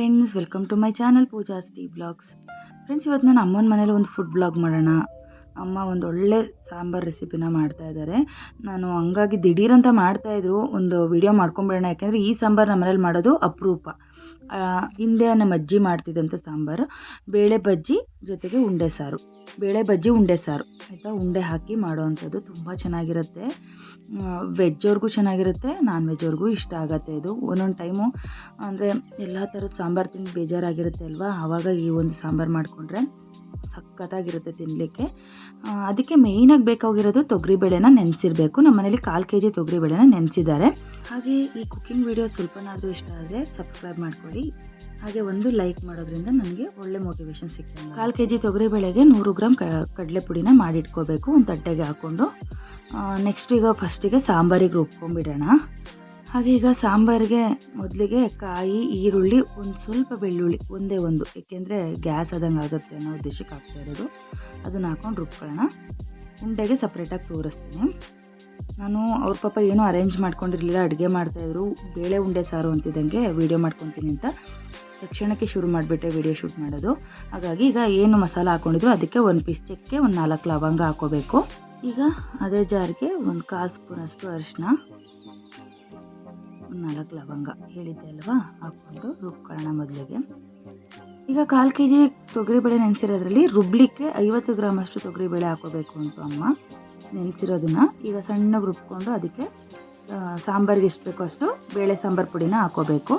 Welcome to my channel Pooja ಸ್ಟಿ vlogs friends ಇವತ್ತು ನಾನು ಅಮ್ಮನ ಮನೇಲಿ ಒಂದು ಫುಡ್ ಬ್ಲಾಗ್ ಮಾಡೋಣ. ಅಮ್ಮ ಒಂದು ಒಳ್ಳೆ ಸಾಂಬಾರ್ ರೆಸಿಪಿನ ಮಾಡ್ತಾ ಇದ್ದಾರೆ. ನಾನು ಹಂಗಾಗಿ ದಿಢೀರಂತ ಮಾಡ್ತಾಯಿದ್ರು ಒಂದು ವಿಡಿಯೋ ಮಾಡ್ಕೊಂಬಿಡೋಣ ಯಾಕೆಂದರೆ ಈ ಸಾಂಬಾರು ನಮ್ಮ ಮನೇಲಿ ಮಾಡೋದು ಅಪರೂಪ. ಹಿಂದೆ ನಮ್ಮ ಅಜ್ಜಿ ಮಾಡ್ತಿದ್ದಂಥ ಸಾಂಬಾರು, ಬೇಳೆ ಬಜ್ಜಿ ಜೊತೆಗೆ ಉಂಡೆ ಸಾರು. ಬೇಳೆ ಬಜ್ಜಿ, ಉಂಡೆ ಸಾರು. ಆಯಿತಾ? ಉಂಡೆ ಹಾಕಿ ಮಾಡೋವಂಥದ್ದು ತುಂಬ ಚೆನ್ನಾಗಿರುತ್ತೆ. ವೆಜ್ ಅವ್ರಿಗೂ ಚೆನ್ನಾಗಿರುತ್ತೆ ನಾನ್ ವೆಜ್ ಅವ್ರಿಗೂ ಇಷ್ಟ ಆಗುತ್ತೆ ಇದು. ಒಂದೊಂದು ಟೈಮು ಅಂದರೆ ಎಲ್ಲ ಥರದ ಸಾಂಬಾರು ತಿಂದು ಬೇಜಾರಾಗಿರುತ್ತೆ ಅಲ್ವಾ? ಆವಾಗ ಈ ಒಂದು ಸಾಂಬಾರು ಮಾಡಿಕೊಂಡ್ರೆ. ಸಖತ್ತಾಗಿರುತ್ತೆ ತಿನ್ನಲಿಕ್ಕೆ ಅದಕ್ಕೆ ಮೇಯ್ನಾಗಿ ಬೇಕಾಗಿರೋದು ತೊಗರಿಬೇಳೆನ ನೆನೆಸಿರಬೇಕು. ನಮ್ಮ ಮನೇಲಿ ಕಾಲು ಕೆ ಜಿ ತೊಗರಿಬೇಳೆನ ನೆನೆಸಿದ್ದಾರೆ. ಹಾಗೆ ಈ ಕುಕ್ಕಿಂಗ್ ವಿಡಿಯೋ ಸ್ವಲ್ಪನಾದರೂ ಇಷ್ಟ ಆದರೆ ಸಬ್ಸ್ಕ್ರೈಬ್ ಮಾಡ್ಕೊಳ್ಳಿ. ಹಾಗೆ ಒಂದು ಲೈಕ್ ಮಾಡೋದ್ರಿಂದ ನನಗೆ ಒಳ್ಳೆ ಮೋಟಿವೇಶನ್ ಸಿಗ್ತದೆ ಕಾಲು ಕೆ ಜಿ ತೊಗರಿಬೇಳೆಗೆ ನೂರು ಗ್ರಾಮ್ ಕಡಲೆ ಪುಡಿನ ಮಾಡಿಟ್ಕೋಬೇಕು. ಒಂದು ತಟ್ಟೆಗೆ ಹಾಕ್ಕೊಂಡು ನೆಕ್ಸ್ಟ್ ಈಗ ಫಸ್ಟಿಗೆ ಸಾಂಬಾರಿಗೆ ರುಬ್ಕೊಂಡ್ಬಿಡೋಣ. ಹಾಗೆ ಈಗ ಸಾಂಬಾರಿಗೆ ಮೊದಲಿಗೆ ಕಾಯಿ, ಈರುಳ್ಳಿ, ಒಂದು ಸ್ವಲ್ಪ ಬೆಳ್ಳುಳ್ಳಿ, ಒಂದೇ ಒಂದು. ಏಕೆಂದರೆ ಗ್ಯಾಸ್ ಆದಂಗೆ ಆಗುತ್ತೆ ಅನ್ನೋ ಉದ್ದೇಶಕ್ಕೆ ಹಾಕ್ತಾ ಇರೋದು. ಅದನ್ನು ಹಾಕೊಂಡು ರುಬ್ಕೊಳ್ಳೋಣ. ಉಂಡೆಗೆ ಸಪ್ರೇಟಾಗಿ ತೋರಿಸ್ತೀನಿ. ನಾನು ಅವ್ರ ಪಾಪ ಏನೂ ಅರೇಂಜ್ ಮಾಡ್ಕೊಂಡಿರಲಿಲ್ಲ, ಅಡುಗೆ ಮಾಡ್ತಾಯಿದ್ರು ಬೇಳೆ ಉಂಡೆ ಸಾರು ಅಂತಿದ್ದಂಗೆ ವೀಡಿಯೋ ಮಾಡ್ಕೊತೀನಿ ಅಂತ. ತಕ್ಷಣಕ್ಕೆ ಶುರು ಮಾಡಿಬಿಟ್ಟೆ ವೀಡಿಯೋ ಶೂಟ್ ಮಾಡೋದು. ಹಾಗಾಗಿ ಈಗ ಏನು ಮಸಾಲ ಹಾಕ್ಕೊಂಡಿದ್ರು ಅದಕ್ಕೆ ಒಂದು ಪೀಸ್ ಚಕ್ಕೆ, ಒಂದು ನಾಲ್ಕು ಲವಂಗ ಹಾಕೋಬೇಕು. ಈಗ ಅದೇ ಜಾರಿಗೆ ಒಂದು ಕಾಲು ಸ್ಪೂನಷ್ಟು ಅರಿಶಿನ ನಾಲ್ಕು ಲವಂಗ ಹೇಳಿದ್ದೆ ಅಲ್ವಾ? ಹಾಕ್ಕೊಂಡು ರುಬ್ಕೊಳ್ಳೋಣ ಮೊದಲಿಗೆ. ಈಗ ಕಾಲು ಕೆ ಜಿ ತೊಗರಿಬೇಳೆ ನೆನೆಸಿರೋದ್ರಲ್ಲಿ ರುಬ್ಲಿಕ್ಕೆ ಐವತ್ತು ಗ್ರಾಮಷ್ಟು ತೊಗರಿಬೇಳೆ ಹಾಕೋಬೇಕು ಅಂತ ಅಮ್ಮ ನೆನೆಸಿರೋದನ್ನ. ಈಗ ಸಣ್ಣಗೆ ರುಬ್ಕೊಂಡು ಅದಕ್ಕೆ ಸಾಂಬಾರಿಗೆ ಎಷ್ಟು ಬೇಕೋ ಅಷ್ಟು ಬೇಳೆ ಸಾಂಬಾರು ಪುಡಿನ ಹಾಕೋಬೇಕು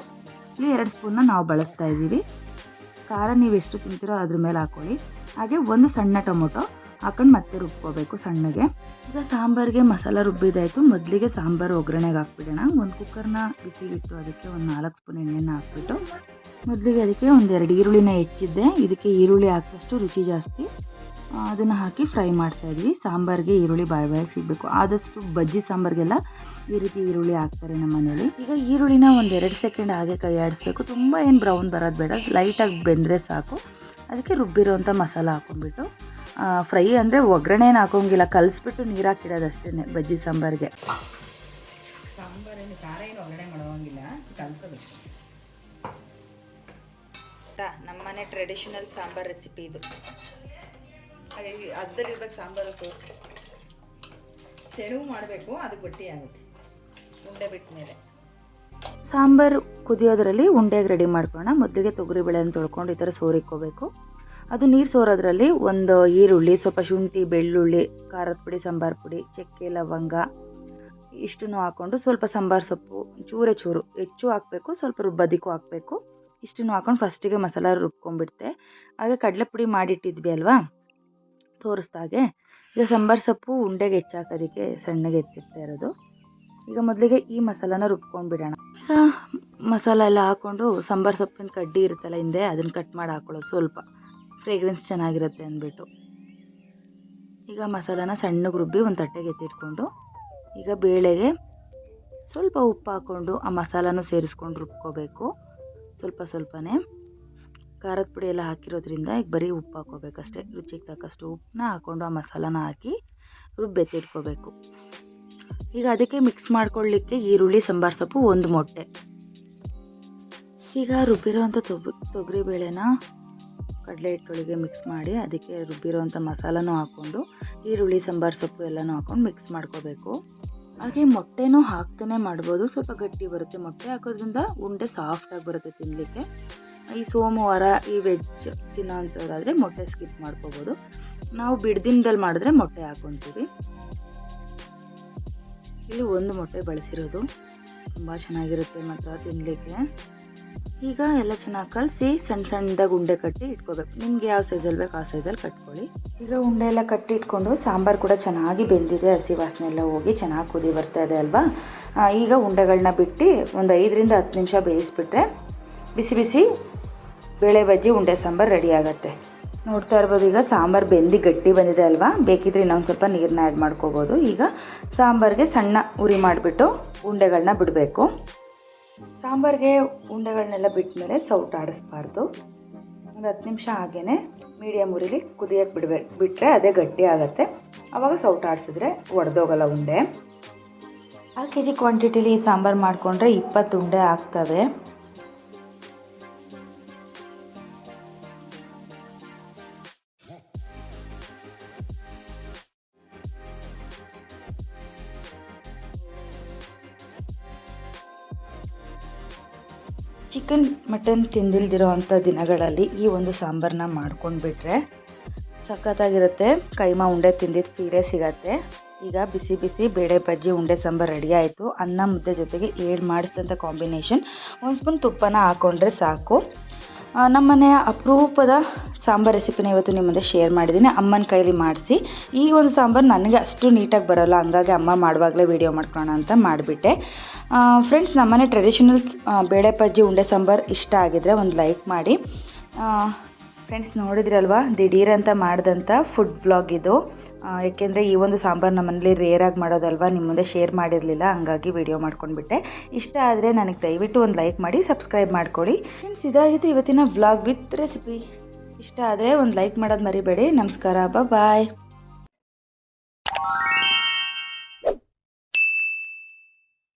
ಇಲ್ಲಿ ಎರಡು ಸ್ಪೂನ್ನ ನಾವು ಬಳಸ್ತಾ ಇದ್ದೀವಿ. ಖಾರ ನೀವು ಎಷ್ಟು ತಿಂತೀರೋ ಅದ್ರ ಮೇಲೆ ಹಾಕೊಳ್ಳಿ. ಹಾಗೆ ಒಂದು ಸಣ್ಣ ಟೊಮೊಟೊ ಹಾಕೊಂಡು ಮತ್ತೆ ರುಬ್ಕೋಬೇಕು ಸಣ್ಣಗೆ. ಈಗ ಸಾಂಬಾರಿಗೆ ಮಸಾಲ ರುಬ್ಬಿದಾಯಿತು. ಮೊದಲಿಗೆ ಸಾಂಬಾರು ಒಗ್ಗರಣೆಗೆ ಹಾಕ್ಬಿಡೋಣ. ಒಂದು ಕುಕ್ಕರ್ನ ಬಿಸಿಗಿಟ್ಟು ಅದಕ್ಕೆ ಒಂದು ನಾಲ್ಕು ಸ್ಪೂನ್ ಎಣ್ಣೆನ ಹಾಕ್ಬಿಟ್ಟು, ಮೊದಲಿಗೆ ಅದಕ್ಕೆ ಒಂದೆರಡು ಈರುಳ್ಳಿನ ಹೆಚ್ಚಿದ್ದೆ. ಇದಕ್ಕೆ ಈರುಳ್ಳಿ ಹಾಕಿದಷ್ಟು ರುಚಿ ಜಾಸ್ತಿ. ಅದನ್ನು ಹಾಕಿ ಫ್ರೈ ಮಾಡ್ತಾ ಇದ್ವಿ. ಸಾಂಬಾರಿಗೆ ಈರುಳ್ಳಿ ಬಾಯಿ ಬಾಯಿ ಸಿಗಬೇಕು. ಆದಷ್ಟು ಬಜ್ಜಿ ಸಾಂಬಾರಿಗೆಲ್ಲ ಈ ರೀತಿ ಈರುಳ್ಳಿ ಹಾಕ್ತಾರೆ ನಮ್ಮ ಮನೇಲಿ. ಈಗ ಈರುಳ್ಳಿನ ಒಂದು ಎರಡು ಸೆಕೆಂಡ್ ಹಾಗೆ ಕೈ ಆಡಿಸ್ಬೇಕು ತುಂಬ ಏನು ಬ್ರೌನ್ ಬರೋದು ಬೇಡ. ಲೈಟಾಗಿ ಬೆಂದರೆ ಸಾಕು. ಅದಕ್ಕೆ ರುಬ್ಬಿರೋಂಥ ಮಸಾಲ ಹಾಕೊಂಡ್ಬಿಟ್ಟು ಫ್ರೈ ಅಂದರೆ ಒಗ್ಗರಣೆನ ಹಾಕೋಂಗಿಲ್ಲ ಕಲಿಸ್ಬಿಟ್ಟು ನೀರು ಹಾಕಿಡೋದಷ್ಟೇ ಬಜ್ಜಿ ಸಾಂಬಾರಿಗೆ. ನಮ್ಮನೆ ಟ್ರೆಡಿಷನಲ್ ಸಾಂಬಾರ್ ರೆಸಿಪಿ ಇದು. ಹಾಗೆ ಅದ್ದಲ್ಲಿರ್ಬೇಕು ಸಾಂಬಾರು ತೆಳುವು ಮಾಡಬೇಕು ಅದು ಗಟ್ಟಿ ಆಗುತ್ತೆ ಉಂಡೆ ಬಿಟ್ಟ ಮೇಲೆ ಸಾಂಬಾರು ಕುದಿಯೋದ್ರಲ್ಲಿ ಉಂಡೆಗೆ ರೆಡಿ ಮಾಡ್ಕೊಳ್ಳೋಣ ಮೊದಲಿಗೆ ತೊಗರಿಬೇಳೆನ ತೊಳ್ಕೊಂಡು ಈ ಥರ ಸೋರಿಕ್ಕೋಬೇಕು. ಅದು ನೀರು ಸೋರೋದ್ರಲ್ಲಿ ಒಂದು ಈರುಳ್ಳಿ, ಸ್ವಲ್ಪ ಶುಂಠಿ, ಬೆಳ್ಳುಳ್ಳಿ, ಖಾರದ ಪುಡಿ, ಸಾಂಬಾರು ಪುಡಿ, ಚಕ್ಕೆ, ಲವಂಗ, ಇಷ್ಟನ್ನು ಹಾಕ್ಕೊಂಡು ಸ್ವಲ್ಪ ಸಾಂಬಾರು ಸೊಪ್ಪು, ಚೂರೆ ಚೂರು. ಹೆಚ್ಚು ಹಾಕಬೇಕು, ಸ್ವಲ್ಪ ರುಬ್ಬದಿಕ್ಕೂ ಹಾಕಬೇಕು. ಇಷ್ಟನ್ನು ಹಾಕ್ಕೊಂಡು ಫಸ್ಟಿಗೆ ಮಸಾಲ ರುಬ್ಕೊಂಡ್ಬಿಡ್ತೆ. ಹಾಗೆ ಕಡಲೆ ಪುಡಿ ಮಾಡಿಟ್ಟಿದ್ವಿ ಅಲ್ವಾ? ತೋರಿಸ್ದಾಗೆ ಈಗ ಸಾಂಬಾರು ಸೊಪ್ಪು ಉಂಡೆಗೆ ಹೆಚ್ಚಾಕೋದಕ್ಕೆ ಸಣ್ಣಗೆ ಎತ್ತಿರ್ತಾ ಇರೋದು. ಈಗ ಮೊದಲಿಗೆ ಈ ಮಸಾಲಾನ ರುಬ್ಕೊಂಡ್ಬಿಡೋಣ. ಮಸಾಲ ಎಲ್ಲ ಹಾಕ್ಕೊಂಡು ಸಾಂಬಾರು ಸೊಪ್ಪಿನ ಕಡ್ಡಿ ಇರುತ್ತಲ್ಲ ಹಿಂದೆ, ಅದನ್ನು ಕಟ್ ಮಾಡಿ ಹಾಕೊಳ್ಳೋದು ಸ್ವಲ್ಪ. ಫ್ರೇಗ್ರೆನ್ಸ್ ಚೆನ್ನಾಗಿರುತ್ತೆ ಅಂದ್ಬಿಟ್ಟು. ಈಗ ಮಸಾಲಾನ ಸಣ್ಣಗೆ ರುಬ್ಬಿ ಒಂದು ತಟ್ಟೆಗೆ ಎತ್ತಿಟ್ಕೊಂಡು, ಈಗ ಬೇಳೆಗೆ ಸ್ವಲ್ಪ ಉಪ್ಪು ಹಾಕ್ಕೊಂಡು ಆ ಮಸಾಲನೂ ಸೇರಿಸ್ಕೊಂಡು ರುಬ್ಕೋಬೇಕು. ಸ್ವಲ್ಪ ಸ್ವಲ್ಪನೇ. ಖಾರದ ಪುಡಿ ಎಲ್ಲ ಹಾಕಿರೋದ್ರಿಂದ ಈಗ ಬರೀ ಉಪ್ಪು ಹಾಕ್ಕೋಬೇಕಷ್ಟೇ ರುಚಿಗೆ ತಕ್ಕಷ್ಟು ಉಪ್ಪನ್ನ ಹಾಕ್ಕೊಂಡು ಆ ಮಸಾಲಾನ ಹಾಕಿ ರುಬ್ಬಿ ಎತ್ತಿಟ್ಕೋಬೇಕು. ಈಗ ಅದಕ್ಕೆ ಮಿಕ್ಸ್ ಮಾಡ್ಕೊಳ್ಳಿಕ್ಕೆ ಈರುಳ್ಳಿ, ಸಾಂಬಾರು ಸೊಪ್ಪು, ಒಂದು ಮೊಟ್ಟೆ. ಈಗ ರುಬ್ಬಿರೋವಂಥ ತೊಗರಿ ತೊಗರಿ ಬೇಳೆನ ಕಡಲೆ ಹಿಟ್ಟೊಳಗೆ ಮಿಕ್ಸ್ ಮಾಡಿ ಅದಕ್ಕೆ ರುಬ್ಬಿರೋವಂಥ ಮಸಾಲನೂ ಹಾಕ್ಕೊಂಡು, ಈರುಳ್ಳಿ, ಸಾಂಬಾರು, ಸೊಪ್ಪು ಎಲ್ಲನೂ ಹಾಕ್ಕೊಂಡು ಮಿಕ್ಸ್ ಮಾಡ್ಕೋಬೇಕು. ಹಾಗೆ ಮೊಟ್ಟೆನೂ ಹಾಕ್ತಾನೆ ಮಾಡ್ಬೋದು. ಸ್ವಲ್ಪ ಗಟ್ಟಿ ಬರುತ್ತೆ ಮೊಟ್ಟೆ. ಹಾಕೋದ್ರಿಂದ ಉಂಡೆ ಸಾಫ್ಟಾಗಿ ಬರುತ್ತೆ ತಿನ್ನಲಿಕ್ಕೆ ಈ ಸೋಮವಾರ ಈ ವೆಜ್ ತಿನ್ನೋಂಥವ್ರಾದರೆ ಮೊಟ್ಟೆ ಸ್ಕಿಪ್ ಮಾಡ್ಕೋಬೋದು. ನಾವು ಬಿಡ್ದಿನದಲ್ಲಿ ಮಾಡಿದ್ರೆ ಮೊಟ್ಟೆ ಹಾಕ್ಕೊತೀವಿ ಇಲ್ಲಿ ಒಂದು ಮೊಟ್ಟೆ ಬಳಸಿರೋದು. ತುಂಬ ಚೆನ್ನಾಗಿರುತ್ತೆ ಮಾತ್ರ ತಿನ್ನಲಿಕ್ಕೆ ಈಗ ಎಲ್ಲ ಚೆನ್ನಾಗಿ ಕಲಸಿ ಸಣ್ಣ ಸಣ್ಣದಾಗಿ ಉಂಡೆ ಕಟ್ಟಿ ಇಟ್ಕೋಬೇಕು. ನಿಮ್ಗೆ ಯಾವ ಸೈಜಲ್ಲಿ ಬೇಕು ಆ ಸೈಜಲ್ಲಿ ಕಟ್ಕೊಳ್ಳಿ. ಈಗ ಉಂಡೆ ಎಲ್ಲ ಕಟ್ಟಿ ಇಟ್ಕೊಂಡು ಸಾಂಬಾರು ಕೂಡ ಚೆನ್ನಾಗಿ ಬೆಂದಿದೆ. ಹಸಿ ವಾಸನೆ ಎಲ್ಲ ಹೋಗಿ ಚೆನ್ನಾಗಿ ಕುದಿ ಬರ್ತಾ ಇದೆ ಅಲ್ವಾ? ಈಗ ಉಂಡೆಗಳನ್ನ ಬಿಟ್ಟು ಒಂದು ಐದರಿಂದ ಹತ್ತು ನಿಮಿಷ ಬೇಯಿಸ್ಬಿಟ್ರೆ ಬಿಸಿ ಬಿಸಿ ಬೇಳೆ ಬಜ್ಜಿ, ಉಂಡೆ ಸಾಂಬಾರು ರೆಡಿ ಆಗುತ್ತೆ. ನೋಡ್ತಾ ಇರ್ಬೋದು, ಈಗ ಸಾಂಬಾರು ಬೆಂದಿ ಗಟ್ಟಿ ಬಂದಿದೆ ಅಲ್ವಾ? ಬೇಕಿದ್ರೆ ಇನ್ನೊಂದು ಸ್ವಲ್ಪ ನೀರನ್ನ ಆ್ಯಡ್ ಮಾಡ್ಕೋಬೋದು. ಈಗ ಸಾಂಬಾರಿಗೆ ಸಣ್ಣ ಉರಿ ಮಾಡಿಬಿಟ್ಟು ಉಂಡೆಗಳನ್ನ ಬಿಡಬೇಕು. ಸಾಂಬಾರಿಗೆ ಉಂಡೆಗಳನ್ನೆಲ್ಲ ಬಿಟ್ಟ ಮೇಲೆ ಸೌಟ್ ಆಡಿಸ್ಬಾರ್ದು. ಒಂದು ಹತ್ತು ನಿಮಿಷ ಹಾಗೇ ಮೀಡಿಯಮ್ ಉರಿಲಿ ಕುದಿಯೋಕ್ಕೆ ಬಿಡಬೇಕು ಬಿಟ್ಟರೆ ಅದೇ ಗಟ್ಟಿ ಆಗುತ್ತೆ. ಆವಾಗ ಸೌಟ್ ಆಡಿಸಿದ್ರೆ ಒಡೆದೋಗಲ್ಲ ಉಂಡೆ. ಆರು ಕೆ ಜಿ ಕ್ವಾಂಟಿಟಿಲಿ ಸಾಂಬಾರು ಮಾಡಿಕೊಂಡ್ರೆ ಇಪ್ಪತ್ತು ಉಂಡೆ ಆಗ್ತವೆ. ಚಿಕನ್ ಮಟನ್ ತಿಂದಿಲ್ದಿರೋ ಅಂಥ ದಿನಗಳಲ್ಲಿ ಈ ಒಂದು ಸಾಂಬಾರನ್ನ ಮಾಡ್ಕೊಂಡು ಬಿಟ್ರೆ ಸಖತ್ತಾಗಿರುತ್ತೆ. ಕೈಮಾ ಉಂಡೆ ತಿಂದಿದ್ದು ಫೀರೇ ಸಿಗತ್ತೆ. ಈಗ ಬಿಸಿ ಬಿಸಿ ಬೇಳೆ ಬಜ್ಜಿ, ಉಂಡೆ ಸಾಂಬಾರು ರೆಡಿ ಆಯಿತು. ಅನ್ನ ಮುದ್ದೆ ಜೊತೆಗೆ ಏಳು ಮಾಡಿಸಿದಂಥ ಕಾಂಬಿನೇಷನ್. ಒಂದು ಸ್ಪೂನ್ ತುಪ್ಪನ ಹಾಕ್ಕೊಂಡ್ರೆ ಸಾಕು. ಆ, ನಮ್ಮ ಮನೆಯ ಅಪರೂಪದ ಸಾಂಬಾರ್ ರೆಸಿಪಿನ ಇವತ್ತು ನಿಮ್ಮ ಶೇರ್ ಮಾಡಿದ್ದೀನಿ. ಅಮ್ಮನ ಕೈಲಿ ಮಾಡಿಸಿ. ಈ ಒಂದು ಸಾಂಬಾರು ನನಗೆ ಅಷ್ಟು ನೀಟಾಗಿ ಬರೋಲ್ಲ. ಹಂಗಾಗಿ ಅಮ್ಮ ಮಾಡುವಾಗಲೇ ವೀಡಿಯೋ ಮಾಡ್ಕೊಳ್ಳೋಣ ಅಂತ ಮಾಡಿಬಿಟ್ಟೆ. ಫ್ರೆಂಡ್ಸ್ ನಮ್ಮನೆ ಟ್ರೆಡಿಷನಲ್ ಬೇಳೆ ಪಜ್ಜಿ ಉಂಡೆ ಸಾಂಬಾರು ಇಷ್ಟ ಆಗಿದ್ರೆ ಒಂದು ಲೈಕ್ ಮಾಡಿ. ಫ್ರೆಂಡ್ಸ್ ನೋಡಿದ್ರಲ್ವಾ? ದಿಢೀರ್ ಅಂತ ಮಾಡಿದಂಥ ಫುಡ್ ಬ್ಲಾಗ್ ಇದು. ಏಕೆಂದರೆ ಈ ಒಂದು ಸಾಂಬಾರು ನಮ್ಮನೇಲಿ ರೇರಾಗಿ ಮಾಡೋದಲ್ವಾ? ನಿಮ್ಮ ಮುಂದೆ ಶೇರ್ ಮಾಡಿರಲಿಲ್ಲ, ಹಂಗಾಗಿ ವಿಡಿಯೋ ಮಾಡ್ಕೊಂಡ್ಬಿಟ್ಟೆ. ಇಷ್ಟ ಆದರೆ ನನಗೆ ದಯವಿಟ್ಟು ಒಂದು ಲೈಕ್ ಮಾಡಿ ಸಬ್ಸ್ಕ್ರೈಬ್ ಮಾಡ್ಕೊಳ್ಳಿ ಫ್ರೆಂಡ್ಸ್ ಇದಾಗಿತ್ತು ಇವತ್ತಿನ ಬ್ಲಾಗ್ ವಿತ್ ರೆಸಿಪಿ ಇಷ್ಟ ಆದರೆ ಒಂದು ಲೈಕ್ ಮಾಡೋದು ಮರಿಬೇಡಿ. ನಮಸ್ಕಾರ ಬಾಯ್